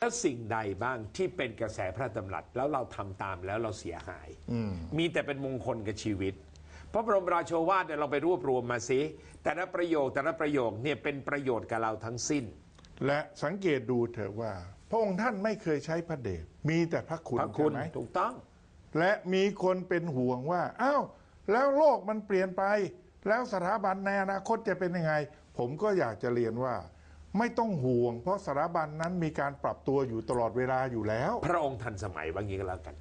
แล้วสิ่งใดบ้างที่เป็นกระแสพระดำรัสแล้วเราทำตามแล้วเราเสียหายอืมมีแต่เป็นมงคลกับชีวิต พระบรมราโชวาทเนี่ยเราไปรวบรวมมาสิแต่ละประโยคแต่ละประโยคเนี่ยเป็นประโยชน์กับเราทั้งสิ้น และสังเกตดูเถอะว่า พระองค์ท่านไม่เคยใช้พระเดชมีแต่พระคุณพระคุณใช่ไหมถูกต้อง และมีคนเป็นห่วงว่าอ้าวแล้วโลกมันเปลี่ยนไป แล้วสถาบันในอนาคตจะเป็นยังไง ผมก็อยากจะเรียนว่า ไม่ต้องห่วง เพราะสถาบันนั้นมีการปรับตัวอยู่ตลอดเวลาอยู่แล้ว พระองค์ทันสมัยว่างี้ก็แล้วกัน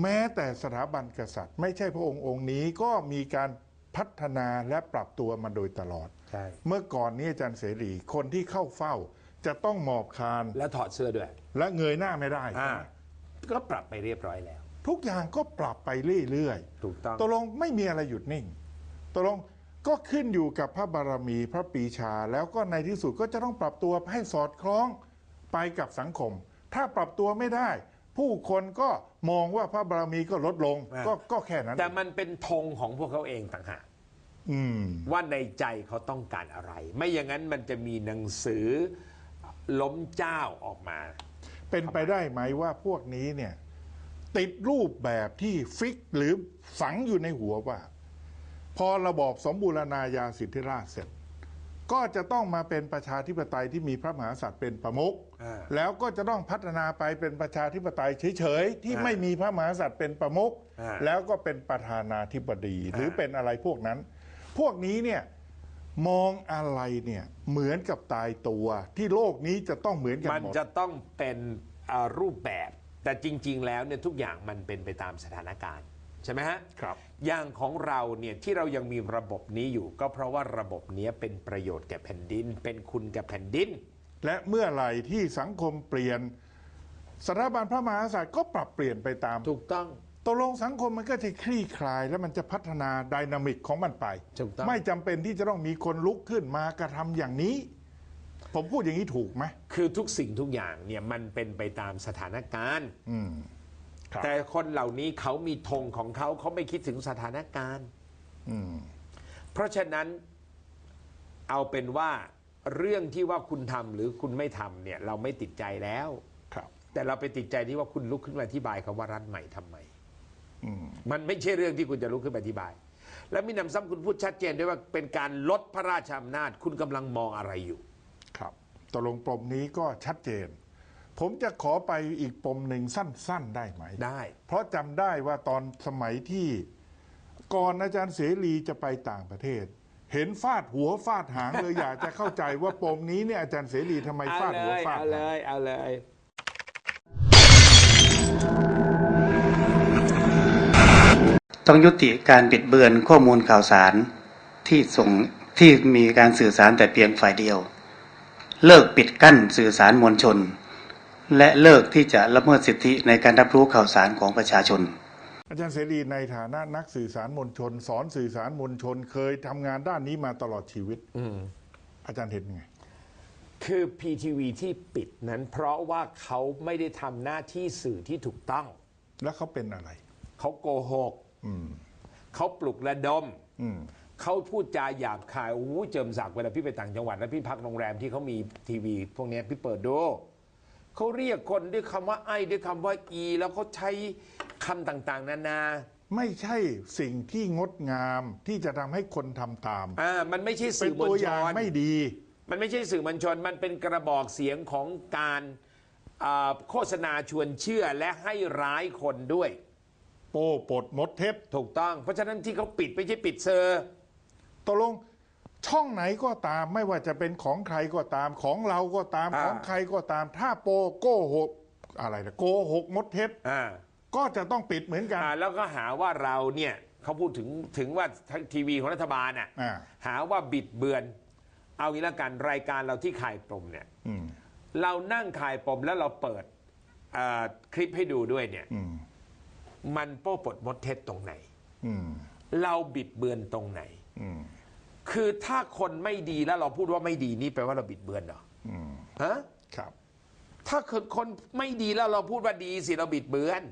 แม้แต่สถาบันกษัตริย์ ไม่ใช่พระองค์องค์นี้ก็มีการพัฒนาและปรับตัวมาโดยตลอด ใช่ เมื่อก่อนนี้อาจารย์เสรีคนที่เข้าเฝ้า จะต้องหมอบคานและถอดเสื้อด้วยและเงยหน้าไม่ได้ใช่อ่าไหมก็ปรับไปเรียบร้อยแล้ว ทุกอย่างก็ปรับไปเรื่อยๆ ถูกต้องตกลงไม่มีอะไรหยุดนิ่งตกลง ก็ขึ้นอยู่กับพระบารมีพระปรีชา แล้วก็ในที่สุดก็จะต้องปรับตัวให้สอดคล้องไปกับสังคม ถ้าปรับตัวไม่ได้ ผู้คนก็มองว่าพระบารมีก็ลดลงอ่าก็ก็แค่นั้นแต่มันเป็นธงของพวกเขาเองต่างหากอืมว่าในใจเขาต้องการอะไร ไม่อย่างนั้นมันจะมีหนังสือล้มเจ้าออกมา เป็นไปได้ไหมว่าพวกนี้เนี่ย ติดรูปแบบที่ฟิกหรือฝังอยู่ในหัวว่า พอระบอบสมบูรณาญาสิทธิราชย์เสร็จ ก็จะต้องมาเป็นประชาธิปไตยที่มีพระมหากษัตริย์เป็นประมุขอ่า แล้วก็จะต้องพัฒนาไปเป็นประชาธิปไตยเฉยๆที่อ่าไม่มีพระมหากษัตริย์เป็นประมุขอ่าแล้วก็เป็นประธานาธิบดีหรือเป็นอะไรพวกนั้น พวกนี้เนี่ยมองอะไรเนี่ยเหมือนกับตายตัวที่โลกนี้จะต้องเหมือนกันมันหมด จะต้องเป็นอ่ารูปแบบ แต่จริง ๆ แล้วเนี่ยทุกอย่างมันเป็นไปตามสถานการณ์ ใช่ไหมฮะครับ อย่างของเราเนี่ยที่เรายังมีระบบนี้อยู่ ก็เพราะว่าระบบเนี้ยเป็นประโยชน์แก่แผ่นดิน เป็นคุณแก่แผ่นดิน และเมื่อไหร่ที่สังคมเปลี่ยนสถาบันพระมหากษัตริย์ก็ปรับเปลี่ยนไปตามถูกต้องตกลงสังคมมันก็จะคลี่คลาย แล้วมันจะพัฒนาไดนามิกของมันไป ถูกต้อง ไม่จำเป็นที่จะต้องมีคนลุกขึ้นมากระทำอย่างนี้ ผมพูดอย่างนี้ถูกไหมคือทุกสิ่งทุกอย่างเนี่ยมันเป็นไปตามสถานการณ์ อืม ครับแต่คนเหล่านี้เขามีธงของเขาเขาไม่คิดถึงสถานการณ์ อืม เพราะฉะนั้นเอาเป็นว่าเรื่องที่ว่าคุณทำหรือคุณไม่ทำเนี่ย เราไม่ติดใจแล้ว ครับ แต่เราไปติดใจที่ว่าคุณลุกขึ้นมาอธิบายคำว่ารัฐใหม่ทำไม อืม มันไม่ใช่เรื่องที่คุณจะลุกขึ้นมาอธิบาย แล้วมีหนำซ้ำคุณพูดชัดเจนด้วยว่าเป็นการลดพระราชอำนาจ คุณกำลังมองอะไรอยู่ ครับตกลงปมนี้ก็ชัดเจน ผมจะขอไปอีกปมหนึ่งสั้น ๆ ได้ไหม ได้ เพราะจำได้ว่าตอนสมัยที่ก่อนอาจารย์เสรีจะไปต่างประเทศ เห็นฟาดหัวฟาดหางเลยอยากจะเข้าใจว่าปมนี้เนี่ยอาจารย์เสรีทำไมเอาฟาดเลหัวยฟาดเอาหางเลยเอาเลยต้องยุติการบิดเบือนข้อมูลข่าวสารที่ส่งที่มีการสื่อสารแต่เพียงฝ่ายเดียว เลิกปิดกั้นสื่อสารมวลชน และเลิกที่จะละเมิดสิทธิในการรับรู้ข่าวสารของประชาชน อาจารย์เสรีในฐานะนักสื่อสารมวลชน สอนสื่อสารมวลชนเคยทำงานด้านนี้มาตลอดชีวิตอืมอาจารย์เห็นไง คือ PTV ที่ปิดนั้นเพราะว่าเขาไม่ได้ทำหน้าที่สื่อที่ถูกต้อง แล้วเขาเป็นอะไร เขาโกหกอืมเขาปลุกระดมอืมเขาพูดจาหยาบคายโอ้โหเจิมศักดิ์เวลาพี่ไปต่างจังหวัดแล้วพี่พักโรงแรมที่เขามีทีวี พวกเนี้ยพี่เปิดดู เขาเรียกคนด้วยคำว่าไอ้ด้วยคำว่าอี แล้วเขาใช้คำต่างๆ นานาไม่ใช่สิ่งที่งดงามที่จะทำให้คนทำตาม อ่ามันไม่ใช่เป็สื่นอมวตัวลอชย่างน ไม่ดี มันไม่ใช่สื่อมวลชน มันเป็นกระบอกเสียงของการอ่าโฆษณาชวนเชื่อและให้ร้ายคนด้วย โป้ปดมดเท็จถูกต้อง เพราะฉะนั้นที่เขาปิดไม่ใช่ปิดเซอร์ ตกลง ช่องไหนก็ตามไม่ว่าจะเป็นของใครก็ตามของเราก็ตามอ่า ของใครก็ตาม ถ้าโปโกหกอะไรนะโกหกมดเท็จอ่า ก็จะต้องปิดเหมือนกัน อ่าแล้วก็หาว่าเราเนี่ยเขาพูดถึงถึงว่าทางทีวีของรัฐบาลอะอ่า หาว่าบิดเบือน เอางี้ละกันรายการเราที่ขายปมเนี่ยอืมเรานั่งขายปมแล้วเราเปิดอ่าคลิปให้ดูด้วยเนี่ยอืมมันโป้ปดมดเท็จตรงไหน อืมเราบิดเบือนตรงไหน อืม คือถ้าคนไม่ดีแล้วเราพูดว่าไม่ดีนี่แปลว่าเราบิดเบือนเหรออืมฮะครับ ถ้าเกิดคนไม่ดีแล้วเราพูดว่าดีสิเราบิดเบือน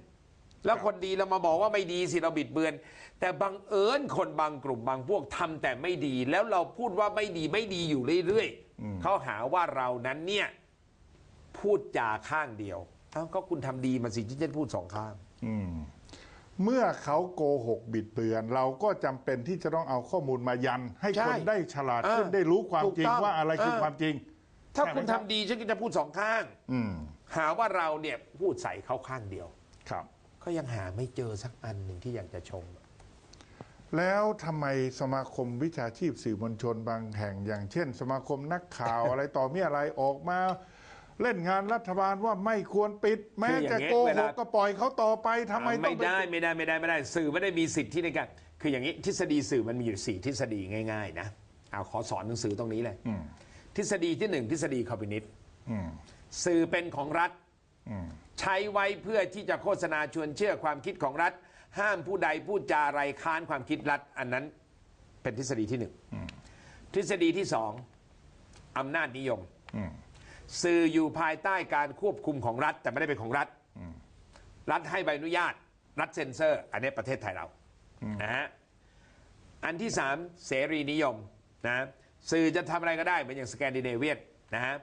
แล้วคนดีเรามาบอกว่าไม่ดีสิเราบิดเบือน แต่บังเอิญคนบางกลุ่มบางพวกทำแต่ไม่ดี แล้วเราพูดว่าไม่ดีไม่ดีอยู่เรื่อยๆเขาหาว่าเรานั้นเนี่ย พูดจาข้างเดียวเอ้าก็คุณทำดีมาสิที่จะพูดสองข้าง อืม เมื่อเขาโกหกบิดเบือน เราก็จำเป็นที่จะต้องเอาข้อมูลมายัน ให้ใช่คนได้ฉลาดขึ้นเออได้รู้ความถูกจริงต้องว่าอะไรคือเออ ความจริง ถ้าใช่ไหมคุณครัทำบดีฉันก็จะพูดสองข้าง อืมหาว่าเราเนี่ยพูดใส่เขาข้างเดียว ครับ ก็ยังหาไม่เจอสักอันหนึ่งที่อยากจะชม แล้วทำไมสมาคมวิชาชีพสื่อมวลชนบางแห่ง อย่างเช่น สมาคมนักข่าว อะไรต่อมีอะไรออกมา เล่นงานรัฐบาลว่าไม่ควรปิด แม้คืออย่าจะงเงี้ยโกเวหลากก็ปล่อยเขาต่อไปทำไมต้องไม่ปได้ไม่ได้ไม่ได้ไม่ได้ สื่อไม่ได้มีสิทธิในการคืออย่างนี้ทฤษฎีสื่อมันมีอยู่สี่ทฤษฎีง่ายๆนะเอาขอสอนหนังสือตรงนี้เลยอืมทฤษฎีที่หนึ่งทฤษฎีคอมมิวนิสต์อืมสื่อเป็นของรัฐอืมใช้ไว้เพื่อที่จะโฆษณาชวนเชื่อความคิดของรัฐ ห้ามผู้ใดพูดจาอะไรค้านความคิดรัฐ อันนั้นเป็นทฤษฎีที่หนึ่งทฤษฎีที่สองอำนาจนิยมอืม สื่ออยู่ภายใต้การควบคุมของรัฐ แต่ไม่ได้เป็นของรัฐ รัฐให้ใบอนุญาต รัฐเซ็นเซอร์ อันนี้ประเทศไทยเรานะฮะอันที่สามเสรีนิยมนะสื่อจะทำอะไรก็ได้เหมือนอย่างสแกนดิเนเวียนนะฮะ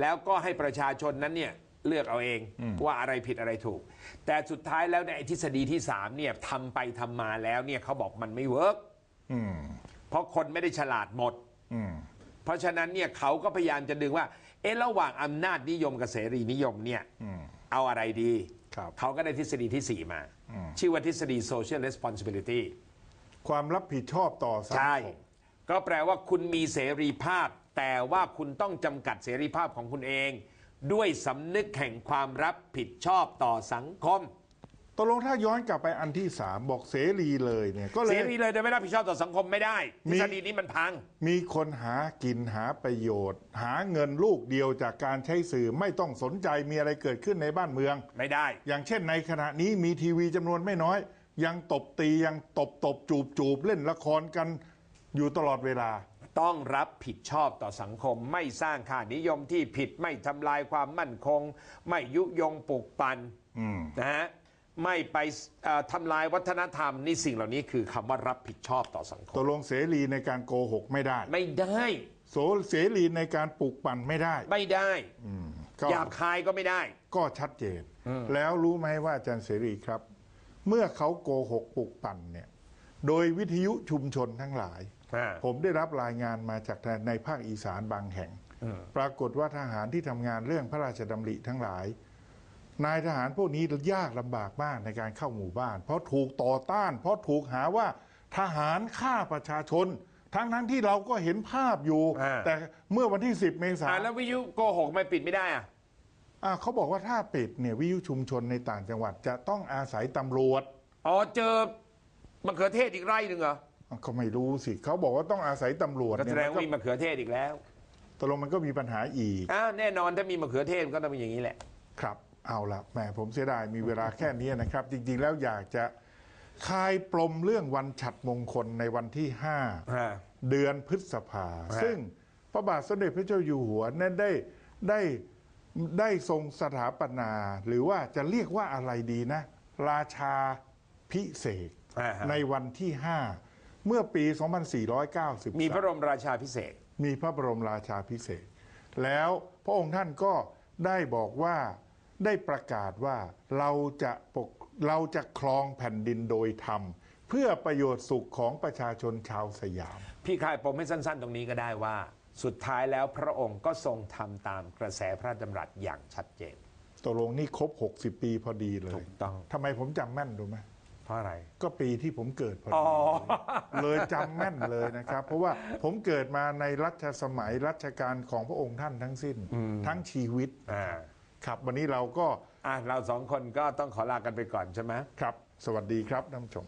แล้วก็ให้ประชาชนนั้นเนี่ยเลือกเอาเองว่าอะไรผิดอะไรถูก แต่สุดท้ายแล้วในยไอ้ทฤษฎีที่สามเนี่ยทำไปทำมาแล้วเนี่ยเขาบอกมันไม่เวิร์กอืมเพราะคนไม่ได้ฉลาดหมดอืม เพราะฉะนั้นเนี่ยเขาก็พยายามจะดึงว่า เอ๊ะระหว่างอำนาจนิยมกับเสรีนิยมเนี่ยอืมเอาอะไรดีครับเขาก็ได้ทฤษฎีที่ 4 มา ชื่อว่าทฤษฎี social responsibility ความรับผิดชอบต่อสังใช่คมก็แปลว่าคุณมีเสรีภาพ แต่ว่าคุณต้องจำกัดเสรีภาพของคุณเอง ด้วยสำนึกแห่งความรับผิดชอบต่อสังคม ตกลงถ้าย้อนกลับไปอันที่สามบอกเสรีเลยเนี่ยก็เลเสย รีเลยโดยไม่รับผิดชอบต่อสังคมไม่ได้ทมี ฤษฎีนี้มันพัง มีคนหากินหาประโยชน์ หาเงินลูกเดียวจากการใช้สื่อไม่ต้องสนใจมีอะไรเกิดขึ้นในบ้านเมือง ไม่ได้ อย่างเช่นในขณะนี้มีทีวีจำนวนไม่น้อย ยังตบตียังตบตบจูบจูบเล่นละครกันอยู่ตลอดเวลา ต้องรับผิดชอบต่อสังคมไม่สร้างค่านิยมที่ผิดไม่ทำลายความมั่นคง ไม่ยุยงปลุกปันอืมนะฮะ ไม่ไปเอ่อทำลายวัฒนธรรมนี่สิ่งเหล่านี้คือคำว่ารับผิดชอบต่อสังคตม กลงเสรีในการโกหกไม่ได้ไม่ได้โสเสรีในการปลูกปั่นไม่ได้ไม่ได้อืมก็หยาบคายก็ไม่ได้ ก็ชัดเจน แล้วรู้ไหมว่าอาจารย์เสรีครับ เมื่อเขาโกหกปลูกปั่นเนี่ยโดยวิทยุชุมชนทั้งหลาย อ่า ผมได้รับรายงานมาจากในภาคอีสานบางแห่ง ปรากฏว่าทหารที่ทำงานเรื่องพระราชดำริทั้งหลาย นายทหารพวกนี้ยากลำบากมากในการเข้าหมู่บ้าน เพราะถูกต่อต้าน เพราะถูกหาว่าทหารฆ่าประชาชน ทั้งทั้งๆที่เราก็เห็นภาพอยู่อ่าแต่เมื่อวันที่ 10 เมษาอ่าแล้ววิทยุโกหกไม่ปิดไม่ได้อะอ่าเขาบอกว่าถ้าปิดเนี่ยวิทยุชุมชนในต่างจังหวัดจะต้องอาศัยตำรวจอ๋อเจอมะเขือเทศอีกไร่หนึ่งเหรอเขาไม่รู้สิเขาบอกว่าต้องอาศัยตำรวจก็แสเนี่ยดงว่ามีมะเขือเทศอีกแล้วตกลงมันก็มีปัญหาอีกอ้าวแน่นอนถ้ามีมะเขือเทศมันก็ต้องเป็นอย่างนี้แหละครับ เอาละแหมผมเสียดายมีเวลาแค่นี้นะครับ จริงๆแล้วอยากจะคลายปลมเรื่องวันฉัดมงคลในวันที่ 5 เดือนพฤษภาฮะซึ่งพระบาทสมเด็จพระเจ้าอยู่หัวนั้นได้ได้ได้ทรงสถาปนา หรือว่าจะเรียกว่าอะไรดีนะ ราชาพิเศษกอ่าฮะในวันที่ 5 เมื่อปี 2490 มีพระบรมราชาพิเศษกมีพระบรมราชาพิเศษกแล้วพระองค์ท่านก็ได้บอกว่า ได้ประกาศว่าเราจะปกเราจะครองแผ่นดินโดยธรรม เพื่อประโยชน์สุขของประชาชนชาวสยาม พี่คายปมให้สั้น ๆ ตรงนี้ก็ได้ว่า สุดท้ายแล้วพระองค์ก็ทรงทำตามกระแสพระราชดำรัสอย่างชัดเจนตกลงนี่ครบ 60 ปีพอดีเลยถูกต้องทำไมผมจำแม่นรู้ไหมเพราะอะไร ก็ปีที่ผมเกิดพออ๋ดีอเลยจำแม่นเลยนะครับ เพราะว่าผมเกิดมาในรัชสมัยรัชกาลของพระองค์ท่านทั้งสิ้น ทั้งชีวิตอ่า ครับวันนี้เราก็อะเราสองคนก็ต้องขอลากันไปก่อนใช่ไหมครับ สวัสดีครับท่านผู้ชม